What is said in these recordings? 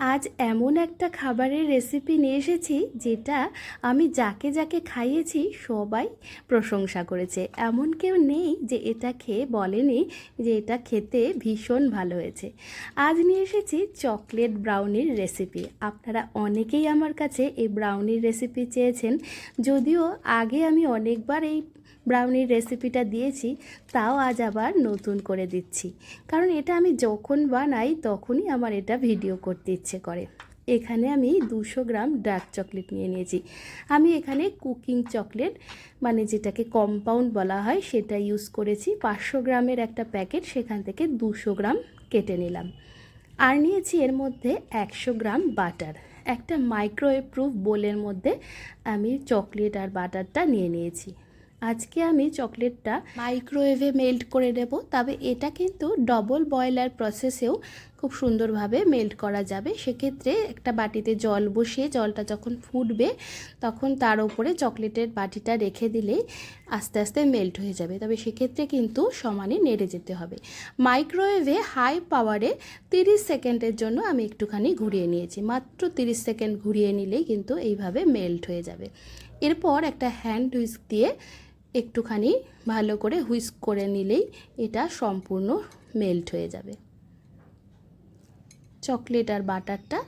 আজ এমন একটা খাবারের রেসিপি নিয়ে এসেছি যেটা আমি যাকে যাকে খাইয়েছি সবাই প্রশংসা করেছে। এমন কেউ নেই যে এটা খেয়ে বলেনি যে এটা খেতে ভীষণ ভালো হয়েছে। আজ নিয়ে এসেছি চকলেট ব্রাউনির রেসিপি আপনারা অনেকেই আমার কাছে এই ব্রাউনির রেসিপি চেয়েছেন। যদিও আগে আমি অনেকবার এই ব্রাউনির রেসিপিটা দিয়েছি, তাও আজ আবার নতুন করে দিচ্ছি। কারণ এটা আমি যখন বানাই, তখনই আমার এটা ভিডিও করতে ইচ্ছে করে। এখানে আমি দুশো গ্রাম ডার্ক চকলেট নিয়ে নিয়েছি। আমি এখানে কুকিং চকলেট মানে যেটাকে কম্পাউন্ড বলা হয়, সেটা ইউজ করেছি। পাঁচশো গ্রামের একটা প্যাকেট সেখান থেকে দুশো গ্রাম কেটে নিলাম। আর নিয়েছি এর মধ্যে একশো গ্রাম বাটার একটা মাইক্রোওয়েভ প্রুফ বোলের মধ্যে আমি চকলেট আর বাটারটা নিয়ে নিয়েছি। আজকে আমি চকলেটটা মাইক্রোওয়েভে মেল্ট করে নেব, তবে এটা কিন্তু ডবল বয়লার প্রসেসেও খুব সুন্দরভাবে মেল্ট করা যাবে। সেক্ষেত্রে একটা বাটিতে জল বসিয়ে জলটা যখন ফুটবে, তখন তার উপরে চকলেটের বাটিটা রেখে দিলেই আস্তে আস্তে মেল্ট হয়ে যাবে। তবে সেক্ষেত্রে কিন্তু সমানে নেড়ে যেতে হবে। মাইক্রোওয়েভে হাই পাওয়ারে তিরিশ সেকেন্ডের জন্য আমি একটুখানি ঘুরিয়ে নিয়েছি। মাত্র তিরিশ সেকেন্ড ঘুরিয়ে নিলেই কিন্তু এইভাবে মেল্ট হয়ে যাবে। এরপর একটা হ্যান্ড হুইস্ক দিয়ে একটুখানি ভালো করে হুইস্ক করে নিলেই এটা সম্পূর্ণ মেল্ট হয়ে যাবে। চকলেট আর বাটারটা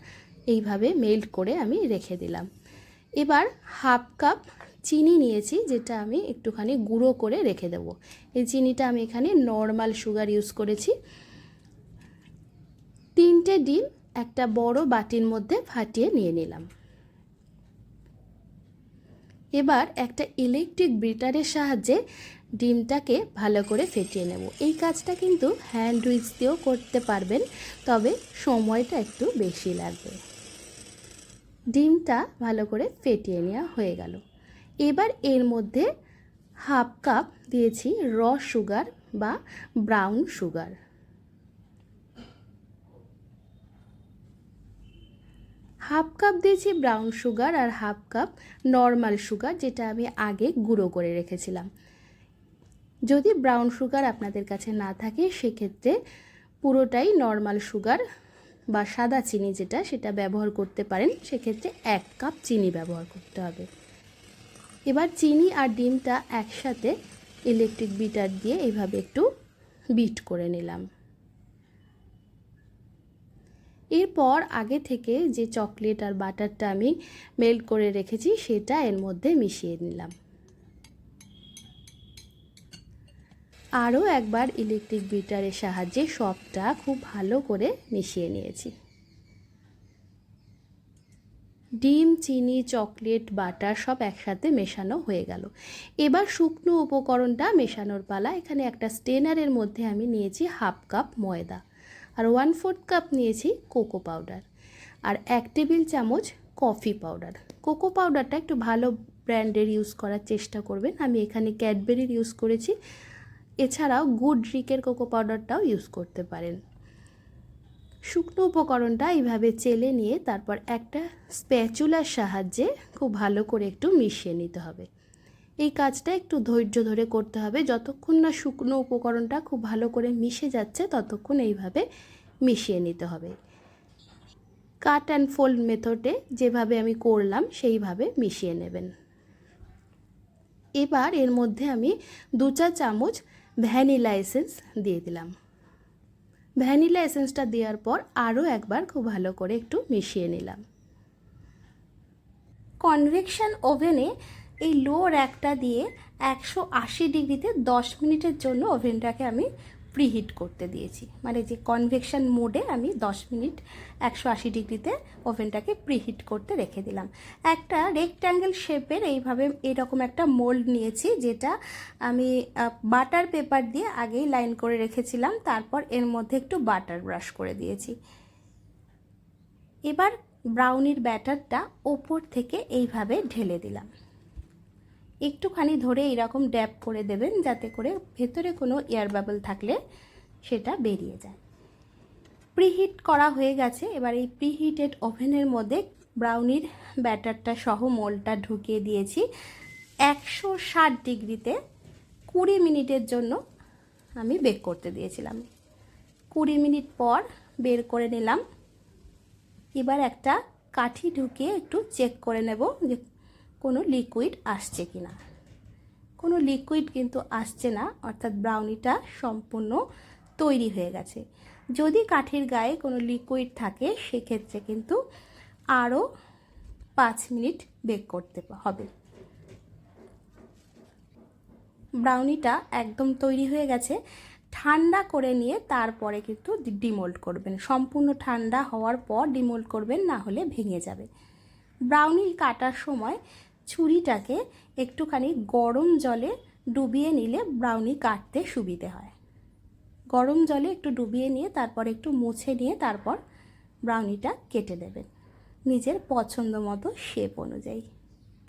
এইভাবে মেল্ট করে আমি রেখে দিলাম। এবার হাফ কাপ চিনি নিয়েছি, যেটা আমি একটুখানি গুঁড়ো করে রেখে দেব। এই চিনিটা আমি এখানে নর্মাল সুগার ইউজ করেছি। তিনটে ডিম একটা বড় বাটির মধ্যে ফাটিয়ে নিয়ে নিলাম। এবার একটা ইলেকট্রিক বিটারের সাহায্যে ডিমটাকে ভালো করে ফেটিয়ে নেব। এই কাজটা কিন্তু হ্যান্ড উইচ দিয়েও করতে পারবেন, তবে সময়টা একটু বেশি লাগবে। ডিমটা ভালো করে ফেটিয়ে নেওয়া হয়ে গেল। এবার এর মধ্যে হাফ কাপ দিয়েছি র সুগার বা ব্রাউন সুগার হাফ কাপ দিয়েছি ব্রাউন সুগার আর হাফ কাপ নর্মাল সুগার, যেটা আমি আগে গুঁড়ো করে রেখেছিলাম। যদি ব্রাউন সুগার আপনাদের কাছে না থাকে, সেক্ষেত্রে পুরোটাই নর্মাল সুগার বা সাদা চিনি যেটা, সেটা ব্যবহার করতে পারেন। সেক্ষেত্রে এক কাপ চিনি ব্যবহার করতে হবে। এবার চিনি আর ডিমটা একসাথে ইলেকট্রিক বিটার দিয়ে এভাবে একটু বিট করে নিলাম। এরপর আগে থেকে যে চকলেট আর বাটারটা আমি মেল্ট করে রেখেছি, সেটা এর মধ্যে মিশিয়ে নিলাম। আরও একবার ইলেকট্রিক বিটারের সাহায্যে সবটা খুব ভালো করে মিশিয়ে নিয়েছি। ডিম, চিনি, চকলেট, বাটার সব একসাথে মেশানো হয়ে গেল। এবার শুকনো উপকরণটা মেশানোর পালা, এখানে একটা স্টেনারের মধ্যে আমি নিয়েছি হাফ কাপ ময়দা। আর ওয়ান ফোর্থ কাপ নিয়েছি কোকো পাউডার আর এক টেবিল চামচ কফি পাউডার কোকো পাউডারটা একটু ভালো ব্র্যান্ডের ইউজ করার চেষ্টা করবেন। আমি এখানে ক্যাডবেরির ইউজ করেছি। এছাড়াও গুড রিকের কোকো পাউডারটাও ইউজ করতে পারেন। শুকনো উপকরণটা এইভাবে চেলে নিয়ে তারপর একটা স্প্যাচুলার সাহায্যে খুব ভালো করে একটু মিশিয়ে নিতে হবে। এই কাজটা একটু ধৈর্য ধরে করতে হবে। যতক্ষণ না শুকনো উপকরণটা খুব ভালো করে মিশে যাচ্ছে, ততক্ষণ এইভাবে মিশিয়ে নিতে হবে। কাট অ্যান্ড ফোল্ড মেথডে যেভাবে আমি করলাম, সেইভাবে মিশিয়ে নেবেন। এবার এর মধ্যে আমি দু চা চামচ ভ্যানিলা এসেন্স দিয়ে দিলাম। ভ্যানিলা এসেন্সটা দেওয়ার পর আরও একবার খুব ভালো করে একটু মিশিয়ে নিলাম। কনভেকশন ওভেনে এই লো র্যাকটা দিয়ে একশো আশি ডিগ্রিতে দশ মিনিটের জন্য ওভেনটাকে আমি প্রিহিট করতে দিয়েছি। মানে যে কনভেকশন মোডে আমি দশ মিনিট একশো আশি ডিগ্রিতে ওভেনটাকে প্রিহিট করতে রেখে দিলাম। একটা রেক্ট্যাঙ্গেল শেপের এইভাবে এরকম একটা মোল্ড নিয়েছি, যেটা আমি বাটার পেপার দিয়ে আগেই লাইন করে রেখেছিলাম, তারপর এর মধ্যে একটু বাটার ব্রাশ করে দিয়েছি। এবার ব্রাউনির ব্যাটারটা ওপর থেকে এইভাবে ঢেলে দিলাম। একটুখানি ধরে এরকম ড্যাপ করে দেবেন যাতে করে ভেতরে কোনো এয়ার বাবল থাকলে সেটা বেরিয়ে যায়। প্রিহিট করা হয়ে গেছে। এবার এই প্রিহিটেড ওভেনের মধ্যে ব্রাউনির ব্যাটারটা সহ মোলটা ঢুকিয়ে দিয়েছি। একশো ষাট ডিগ্রিতে কুড়ি মিনিটের জন্য আমি বেক করতে দিয়েছিলাম। কুড়ি মিনিট পর বের করে নিলাম। এবার একটা কাঠি ঢুকিয়ে একটু চেক করে নেব যে কোনো লিকুইড আসছে কি না কোনো লিকুইড কিন্তু আসছে না, অর্থাৎ ব্রাউনিটা সম্পূর্ণ তৈরি হয়ে গেছে। যদি কাঠের গায়ে কোনো লিকুইড থাকে, সেক্ষেত্রে কিন্তু আরও পাঁচ মিনিট বেক করতে হবে। ব্রাউনিটা একদম তৈরি হয়ে গেছে। ঠান্ডা করে নিয়ে তারপরে কিন্তু ডিমোল্ড করবেন। সম্পূর্ণ ঠান্ডা হওয়ার পর ডিমোল্ড করবেন, না হলে ভেঙে যাবে। ব্রাউনি কাটার সময় ছুরিটাকে একটুখানি গরম জলে ডুবিয়ে নিলে ব্রাউনি কাটতে সুবিধে হয়। গরম জলে একটু ডুবিয়ে নিয়ে তারপর একটু মুছে নিয়ে তারপর ব্রাউনিটা কেটে দেবেন। নিজের পছন্দ মতো শেপ অনুযায়ী।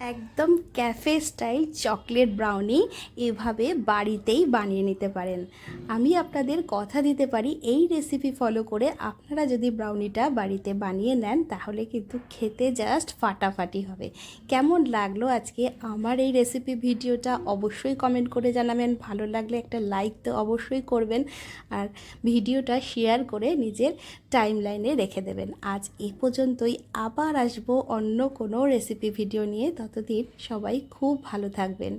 একদম ক্যাফে স্টাইল চকলেট ব্রাউনি এভাবে বাড়িতেই বানিয়ে নিতে পারেন। আমি আপনাদের কথা দিতে পারি, এই রেসিপি ফলো করে আপনারা যদি ব্রাউনিটা বাড়িতে বানিয়ে নেন, তাহলে কিন্তু খেতে জাস্ট ফাটাফাটি হবে। কেমন লাগল আজকে আমার এই রেসিপি ভিডিওটা অবশ্যই কমেন্ট করে জানাবেন। ভালো লাগলে একটা লাইক তো অবশ্যই করবেন আর ভিডিওটা শেয়ার করে নিজের টাইম লাইনে রেখে দেবেন। আজ এ পর্যন্তই, আবার আসব অন্য কোনো রেসিপি ভিডিও নিয়ে। ততদিন সবাই খুব ভালো থাকবেন।